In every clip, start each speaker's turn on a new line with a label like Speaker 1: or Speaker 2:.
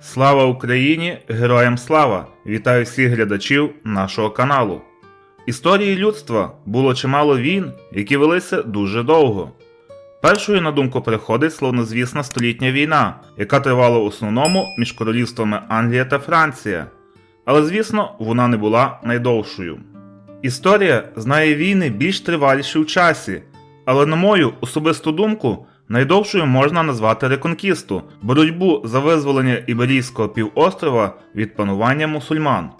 Speaker 1: Слава Україні! Героям слава! Вітаю всіх глядачів нашого каналу. Історії людства було чимало війн, які велися дуже довго. Першою на думку приходить славнозвісна столітня війна, яка тривала в основному між королівствами Англія та Франція. Але звісно, вона не була найдовшою. Історія знає війни більш триваліші в часі, але на мою особисту думку, найдовшою можна назвати реконкісту боротьбу за визволення Іберійського півострова від панування мусульман.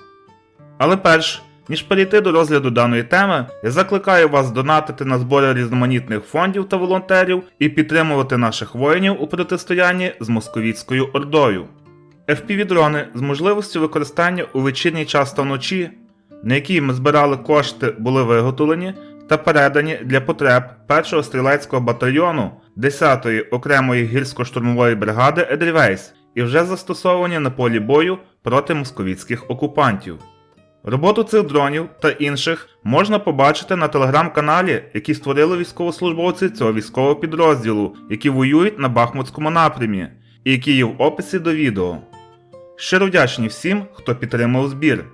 Speaker 1: Але перш ніж перейти до розгляду даної теми, я закликаю вас донатити на збори різноманітних фондів та волонтерів і підтримувати наших воїнів у протистоянні з московітською ордою. FPV-дрони з можливістю використання у вечірній час та вночі, на які ми збирали кошти, були виготовлені та передані для потреб 1-го стрілецького батальйону 10-ї окремої гірсько-штурмової бригади Едельвейс і вже застосовані на полі бою проти московітських окупантів. Роботу цих дронів та інших можна побачити на телеграм-каналі, який створили військовослужбовці цього військового підрозділу, які воюють на Бахмутському напрямі, і які є в описі до відео. Щиро вдячні всім, хто підтримав збір.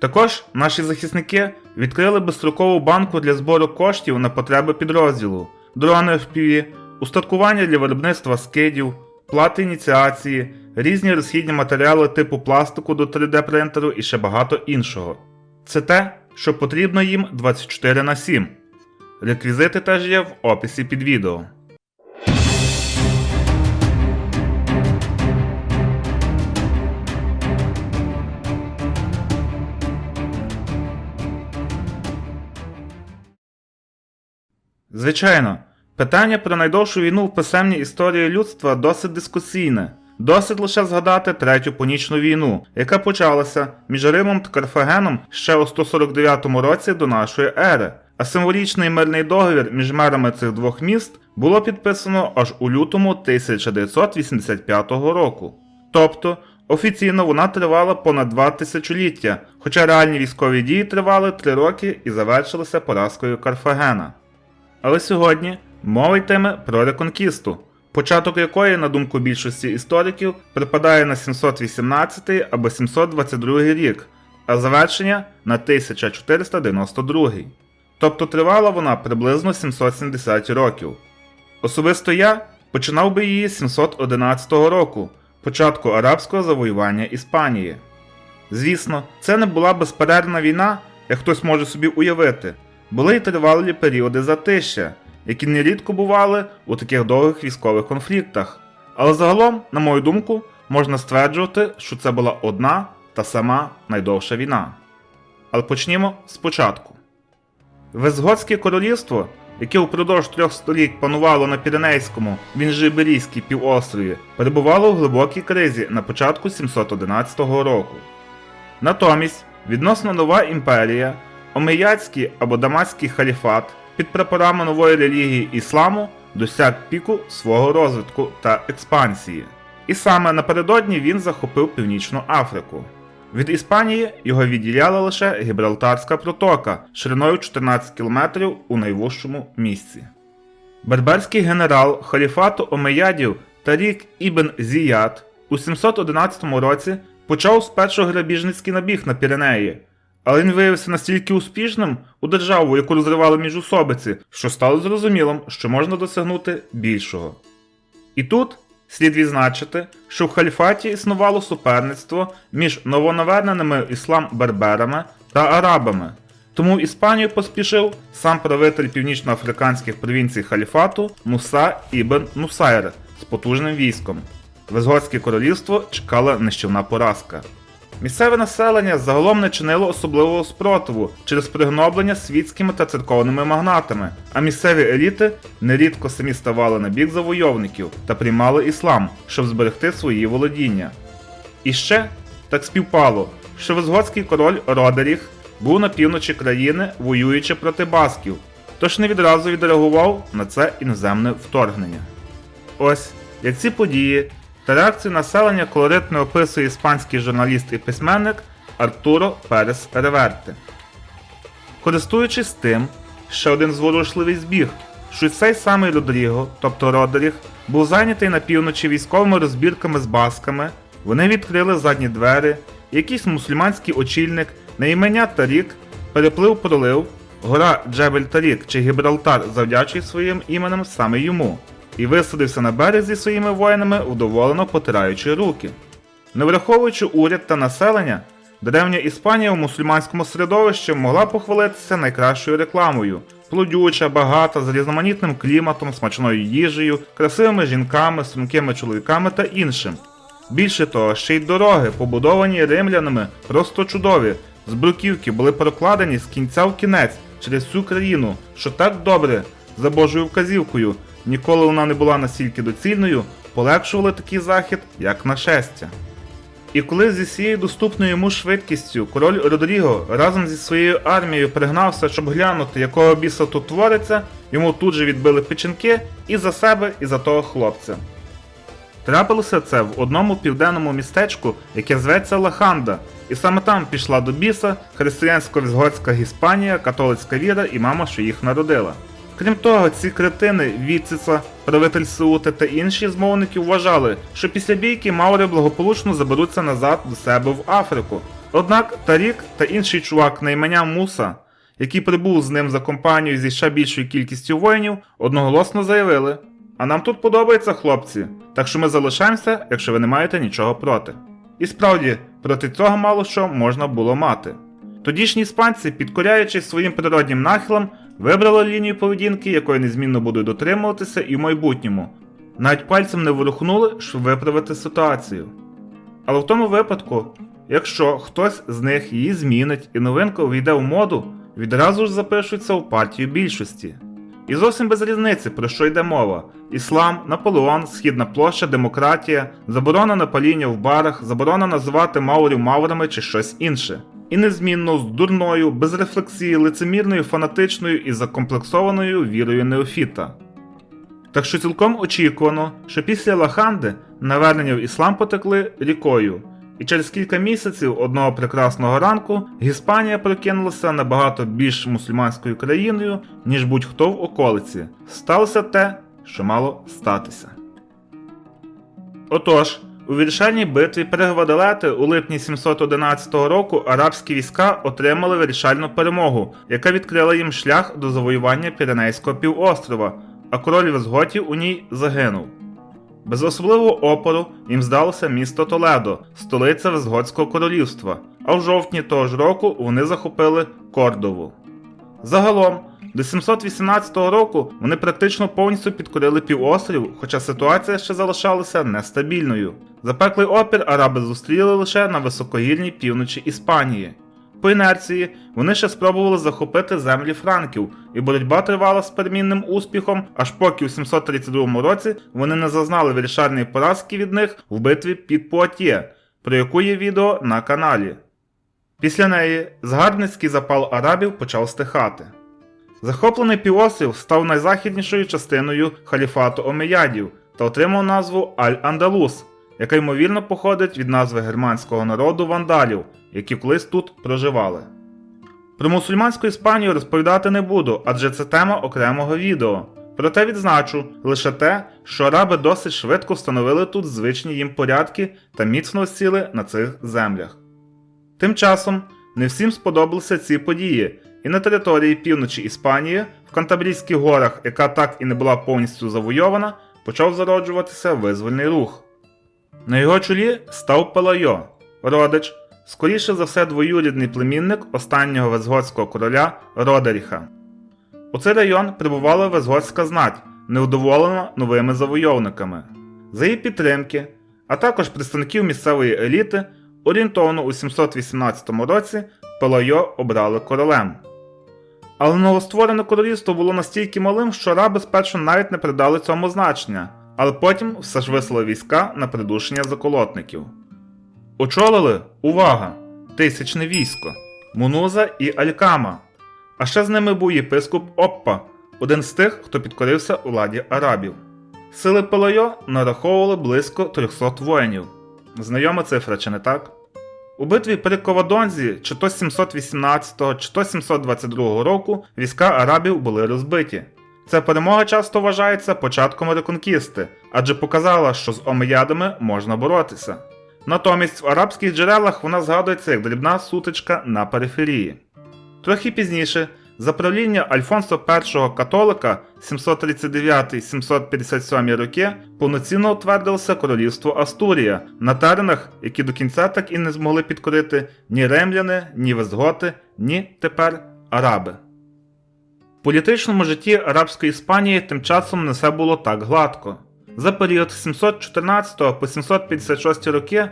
Speaker 1: Також наші захисники відкрили безстрокову банку для збору коштів на потреби підрозділу, дрони FPV, устаткування для виробництва скидів, плати ініціації, різні розхідні матеріали типу пластику до 3D принтеру і ще багато іншого. Це те, що потрібно їм 24 на 7. Реквізити теж є в описі під відео. Звичайно, питання про найдовшу війну в писемній історії людства досить дискусійне. Досить лише згадати Третю Понічну війну, яка почалася між Римом та Карфагеном ще у 149 році до нашої ери. А символічний мирний договір між мерами цих двох міст було підписано аж у лютому 1985 року. Тобто, офіційно вона тривала понад два тисячоліття, хоча реальні військові дії тривали три роки і завершилися поразкою Карфагена. Але сьогодні мова йтиме про реконкісту, початок якої, на думку більшості істориків, припадає на 718 або 722 рік, а завершення на 1492. Тобто тривала вона приблизно 770 років. Особисто я починав би її з 711 року, початку арабського завоювання Іспанії. Звісно, це не була безперервна війна, як хтось може собі уявити. Були й тривалі періоди затища, які нерідко бували у таких довгих військових конфліктах. Але загалом, на мою думку, можна стверджувати, що це була одна та сама найдовша війна. Але почнімо спочатку. Визготське королівство, яке упродовж трьох століть панувало на Піренейському, він же півострові, перебувало в глибокій кризі на початку 711 року. Натомість, відносно нова імперія, Омейяцький або Дамаський халіфат під прапорами нової релігії ісламу досяг піку свого розвитку та експансії. І саме напередодні він захопив Північну Африку. Від Іспанії його відділяла лише Гібралтарська протока шириною 14 км у найвужчому місці. Берберський генерал халіфату Омеядів Тарік Ібн Зіяд у 711 році почав спершу грабіжницький набіг на Піренеї, але він виявився настільки успішним у державу, яку розривали міжусобиці, що стало зрозумілим, що можна досягнути більшого. І тут слід відзначити, що в халіфаті існувало суперництво між новонаверненими іслам берберами та арабами. Тому в Іспанію поспішив сам правитель північноафриканських провінцій халіфату Муса Ібн Нусайр з потужним військом. Визготське королівство чекала нищівна поразка. Місцеве населення загалом не чинило особливого спротиву через пригноблення світськими та церковними магнатами, а місцеві еліти нерідко самі ставали на бік завойовників та приймали іслам, щоб зберегти свої володіння. І ще так співпало, що визготський король Родеріх був на півночі країни, воюючи проти басків, тож не відразу відреагував на це іноземне вторгнення. Ось як ці події та реакцію населення колоритно описує іспанський журналіст і письменник Артуро Перес Реверте. Користуючись тим, ще один зворушливий збіг, що цей самий Родріго, тобто Родеріг, був зайнятий на півночі військовими розбірками з басками, вони відкрили задні двері, якийсь мусульманський очільник на імення Тарік переплив пролив, гора Джебель Тарік чи Гібралтар завдячує своїм іменем саме йому, і висадився на берег зі своїми воїнами, вдоволено потираючи руки. Не враховуючи уряд та населення, древня Іспанія у мусульманському середовищі могла похвалитися найкращою рекламою. Плодюча, багата, з різноманітним кліматом, смачною їжею, красивими жінками, стрункими чоловіками та іншим. Більше того, ще й дороги, побудовані римлянами, просто чудові. З бруківки були прокладені з кінця в кінець через всю країну, що так добре, за Божою вказівкою, ніколи вона не була настільки доцільною, полегшували такий захід, як нашестя. І коли зі всією доступною йому швидкістю король Родріго разом зі своєю армією пригнався, щоб глянути, якого біса тут твориться, йому тут же відбили печінки і за себе, і за того хлопця. Трапилося це в одному південному містечку, яке зветься Лаханда, і саме там пішла до біса християнсько-візготська Гіспанія, католицька віра і мама, що їх народила. Крім того, ці кретини Віцица, правитель Сеути та інші змовники вважали, що після бійки Маури благополучно заберуться назад до себе в Африку. Однак Тарік та інший чувак на ім'я Муса, який прибув з ним за компанію зі ще більшою кількістю воїнів, одноголосно заявили: А нам тут подобається, хлопці, так що ми залишаємося, якщо ви не маєте нічого проти. І справді, проти цього мало що можна було мати. Тодішні іспанці, підкоряючись своїм природнім нахилам, вибрали лінію поведінки, якої незмінно будуть дотримуватися і в майбутньому. Навіть пальцем не ворухнули, щоб виправити ситуацію. Але в тому випадку, якщо хтось з них її змінить і новинка увійде в моду, відразу ж запишуться в партію більшості. І зовсім без різниці, про що йде мова: іслам, Наполеон, Східна площа, демократія, заборона на паління в барах, заборона називати маурів маурами чи щось інше. І незмінно з дурною, без рефлексії, лицемірною, фанатичною і закомплексованою вірою неофіта. Так що цілком очікувано, що після Лаханди навернення в іслам потекли рікою, і через кілька місяців одного прекрасного ранку Гіспанія прокинулася набагато більш мусульманською країною, ніж будь-хто в околиці. Сталося те, що мало статися. Отож, у вирішальній битві при Гваделети у липні 711 року арабські війська отримали вирішальну перемогу, яка відкрила їм шлях до завоювання Піренейського півострова, а король Візготів у ній загинув. Без особливого опору їм здалося місто Толедо, столиця Визготського королівства, а в жовтні того ж року вони захопили Кордову. Загалом, до 718 року вони практично повністю підкорили півострів, хоча ситуація ще залишалася нестабільною. Запеклий опір араби зустріли лише на високогірній півночі Іспанії. По інерції вони ще спробували захопити землі франків, і боротьба тривала з перемінним успіхом, аж поки у 732 році вони не зазнали вирішальної поразки від них в битві під Пуатє, про яку є відео на каналі. Після неї згарбницький запал арабів почав стихати. Захоплений півострів став найзахіднішою частиною халіфату Омеядів та отримав назву Аль-Андалус, яка ймовірно походить від назви германського народу вандалів, які колись тут проживали. Про мусульманську Іспанію розповідати не буду, адже це тема окремого відео. Проте відзначу лише те, що араби досить швидко встановили тут звичні їм порядки та міцно осіли на цих землях. Тим часом не всім сподобалися ці події, і на території півночі Іспанії, в Кантабрійських горах, яка так і не була повністю завойована, почав зароджуватися визвольний рух. На його чолі став Пелайо, родич, скоріше за все двоюрідний племінник останнього везготського короля Родеріха. У цей район прибувала везготська знать, невдоволена новими завойовниками. За її підтримки, а також представників місцевої еліти, орієнтовно у 718 році Пелайо обрали королем. Але новостворене королівство було настільки малим, що араби спершу навіть не придали цьому значення, але потім все ж вислали війська на придушення заколотників. Очолили увага! Тисячне військо, Мунуза і Алькама. А ще з ними був єпископ Оппа, один з тих, хто підкорився владі арабів. Сили Пелайо нараховували близько 300 воїнів. Знайома цифра, чи не так? У битві при Ковадонзі, чи то 718, чи то 722 року, війська арабів були розбиті. Ця перемога часто вважається початком реконкісти, адже показала, що з омеядами можна боротися. Натомість в арабських джерелах вона згадується як дрібна сутичка на периферії. Трохи пізніше, за правління Альфонсо І католика 739-757 роки повноцінно утвердилося королівство Астурія на теренах, які до кінця так і не змогли підкорити ні ремляни, ні вестготи, ні тепер араби. В політичному житті арабської Іспанії тим часом не все було так гладко. За період 714 по 756 роки,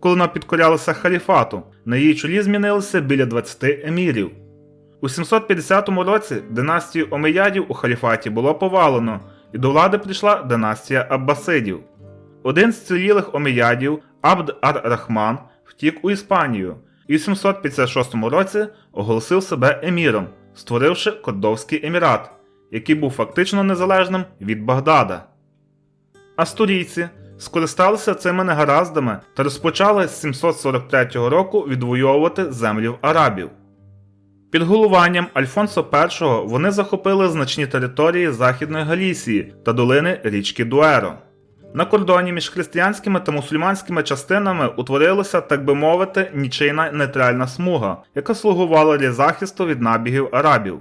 Speaker 1: коли вона підкорялася халіфату, на її чолі змінилося біля 20 емірів. У 750 році династію Омеядів у халіфаті було повалено, і до влади прийшла династія Аббасидів. Один з цілілих Омеядів, Абд ар-Рахман, втік у Іспанію і в 756 році оголосив себе еміром, створивши Кордовський емірат, який був фактично незалежним від Багдада. Астурійці скористалися цими негараздами та розпочали з 743 року відвоювати землі в арабів. Під головуванням Альфонсо І вони захопили значні території Західної Галісії та долини річки Дуеро. На кордоні між християнськими та мусульманськими частинами утворилася, так би мовити, нічийна нейтральна смуга, яка слугувала для захисту від набігів арабів.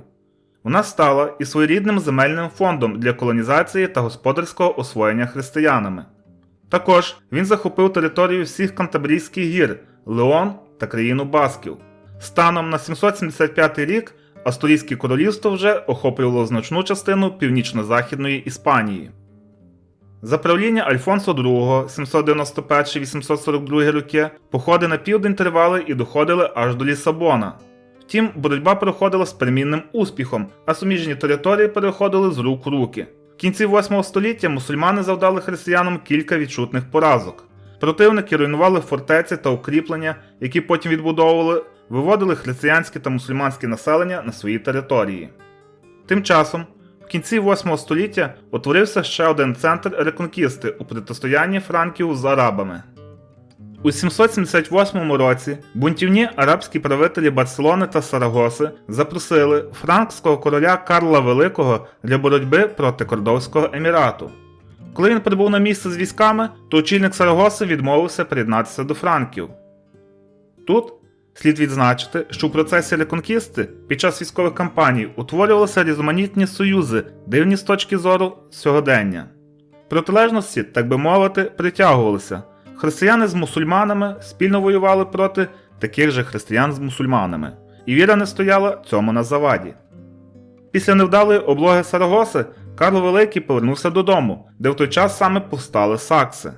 Speaker 1: Вона стала і своєрідним земельним фондом для колонізації та господарського освоєння християнами. Також він захопив територію всіх Кантабрійських гір, Леон та країну Басків. Станом на 775 рік Астурійське королівство вже охоплювало значну частину північно-західної Іспанії. За правління Альфонсо II 791-842 роки походи на південь тривали і доходили аж до Лісабона. Втім, боротьба проходила з перемінним успіхом, а суміжні території переходили з рук в руки. В кінці 8 століття мусульмани завдали християнам кілька відчутних поразок. Противники руйнували фортеці та укріплення, які потім відбудовували, виводили християнське та мусульманське населення на свої території. Тим часом, в кінці 8 століття утворився ще один центр реконкісти у протистоянні франків з арабами. У 778 році бунтівні арабські правителі Барселони та Сарагоси запросили франкського короля Карла Великого для боротьби проти Кордовського емірату. Коли він прибув на місце з військами, то очільник Сарагоси відмовився приєднатися до франків. Тут слід відзначити, що у процесі реконкісти під час військових кампаній утворювалися різноманітні союзи, дивні з точки зору сьогодення. Протилежності, так би мовити, притягувалися. Християни з мусульманами спільно воювали проти таких же християн з мусульманами, і віра не стояла цьому на заваді. Після невдалої облоги Сарагоси Карл Великий повернувся додому, де в той час саме повстали сакси.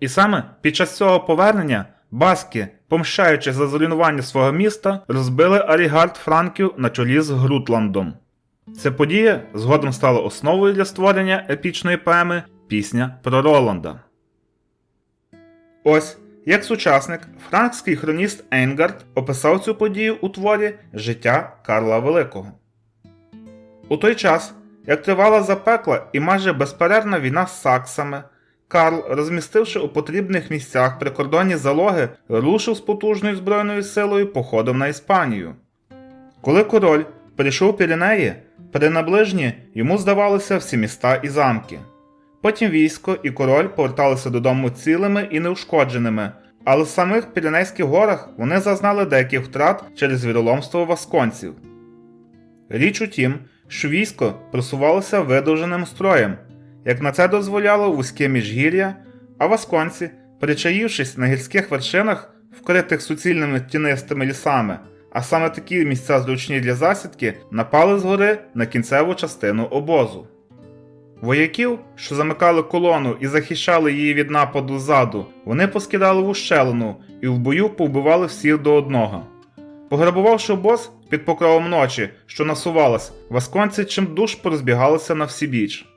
Speaker 1: І саме під час цього повернення баски, помщаючи за зруйнування свого міста, розбили арігард франків на чолі з Грутландом. Ця подія згодом стала основою для створення епічної поеми Пісня про Роланда. Ось як сучасник, франкський хроніст Ейнгард описав цю подію у творі Життя Карла Великого. У той час, як тривала запекла і майже безперервна війна з саксами, Карл, розмістивши у потрібних місцях прикордонні залоги, рушив з потужною збройною силою походом на Іспанію. Коли король прийшов у Піренеї, при наближні йому здавалося всі міста і замки. Потім військо і король поверталися додому цілими і неушкодженими, але в самих Піренейських горах вони зазнали деяких втрат через віроломство васконців. Річ у тім, що військо просувалося видовженим строєм, як на це дозволяло вузьке міжгір'я, а васконці, причаївшись на гірських вершинах, вкритих суцільними тінистими лісами, а саме такі місця зручні для засідки, напали згори на кінцеву частину обозу. Вояків, що замикали колону і захищали її від нападу ззаду, вони поскидали в ущелину і в бою повбивали всіх до одного. Пограбувавши обоз під покровом ночі, що насувалась, васконці чимдуж порозбігалися на всібіч.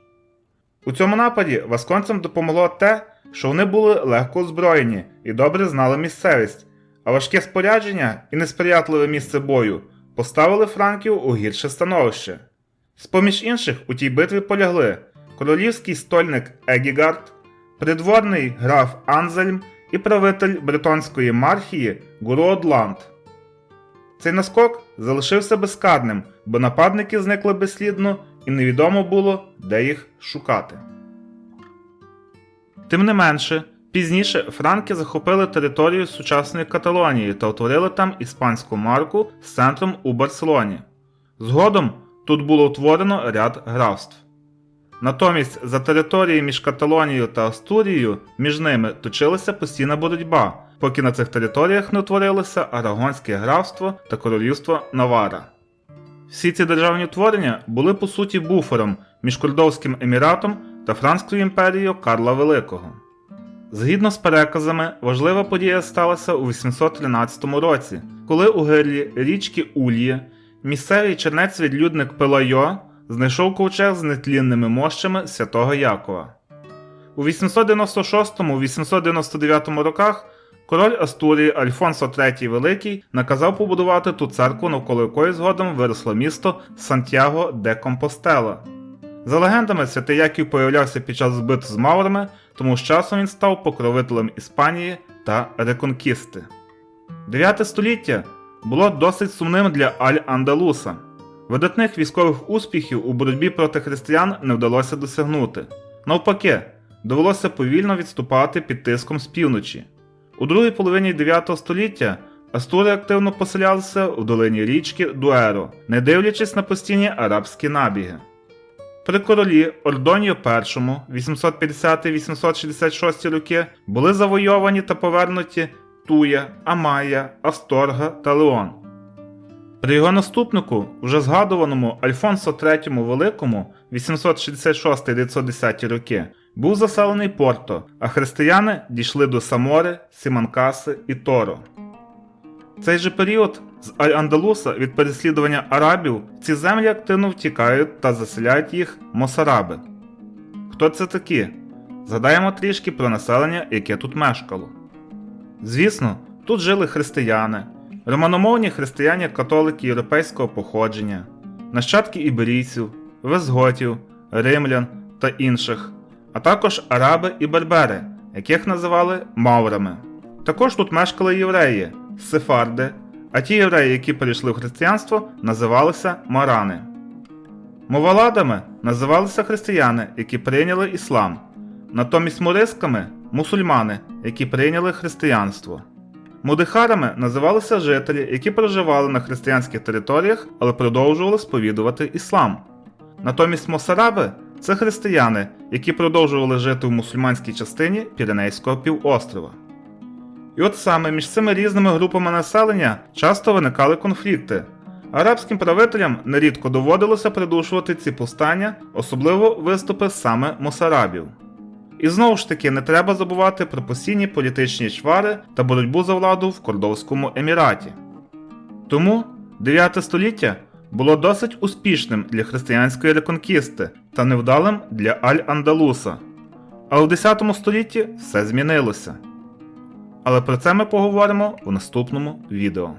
Speaker 1: У цьому нападі васконцям допомогло те, що вони були легко озброєні і добре знали місцевість, а важке спорядження і несприятливе місце бою поставили франків у гірше становище. З-поміж інших у тій битві полягли королівський стольник Егігард, придворний граф Анзельм і правитель бретонської мархії Гуруодланд. Цей наскок залишився безкарним, бо нападники зникли безслідно і невідомо було, де їх шукати. Тим не менше, пізніше франки захопили територію сучасної Каталонії та утворили там іспанську марку з центром у Барселоні. Згодом тут було утворено ряд графств. Натомість за території між Каталонією та Астурією між ними точилася постійна боротьба, поки на цих територіях не утворилося Арагонське графство та королівство Навара. Всі ці державні утворення були по суті буфером між Кордовським еміратом та Франською імперією Карла Великого. Згідно з переказами, важлива подія сталася у 813 році, коли у гирлі річки Ульє місцевий чернець-відлюдник Пелайо знайшов ковчег з нетлінними мощами святого Якова. У 896-899 роках король Астурії Альфонсо III Великий наказав побудувати ту церкву, навколо якої згодом виросло місто Сантьяго де Компостела. За легендами, святий Яків появлявся під час збиту з Маврами, тому з часом він став покровителем Іспанії та Реконкісти. 9 століття було досить сумним для Аль-Андалуса. Видатних військових успіхів у боротьбі проти християн не вдалося досягнути. Навпаки, довелося повільно відступати під тиском з півночі. У другій половині 9 століття Астури активно поселялися в долині річки Дуеро, не дивлячись на постійні арабські набіги. При королі Ордонію І 850-866 роки були завойовані та повернуті Туя, Амая, Асторга та Леон. При його наступнику, вже згадуваному Альфонсо III Великому 866-910 роки, був заселений Порто, а християни дійшли до Самори, Сіманкаси і Торо. В цей же період з Аль-Андалуса від переслідування арабів ці землі активно втікають та заселяють їх мосараби. Хто це такі? Згадаємо трішки про населення, яке тут мешкало. Звісно, тут жили християни, романомовні християни-католики європейського походження, нащадки іберійців, визготів, римлян та інших, а також араби і бербери, яких називали маврами. Також тут мешкали євреї, сефарди, а ті євреї, які перейшли в християнство, називалися марани. Моваладами називалися християни, які прийняли іслам, натомість мурисками мусульмани, які прийняли християнство. Мудихарами називалися жителі, які проживали на християнських територіях, але продовжували сповідувати іслам. Натомість мосараби це християни, які продовжували жити в мусульманській частині Піренейського півострова. І от саме між цими різними групами населення часто виникали конфлікти. Арабським правителям нерідко доводилося придушувати ці повстання, особливо виступи саме мусарабів. І знову ж таки не треба забувати про постійні політичні чвари та боротьбу за владу в Кордовському Еміраті. Тому 9 століття було досить успішним для християнської реконкісти та невдалим для Аль-Андалуса. Але в 10 столітті все змінилося. Але про це ми поговоримо в наступному відео.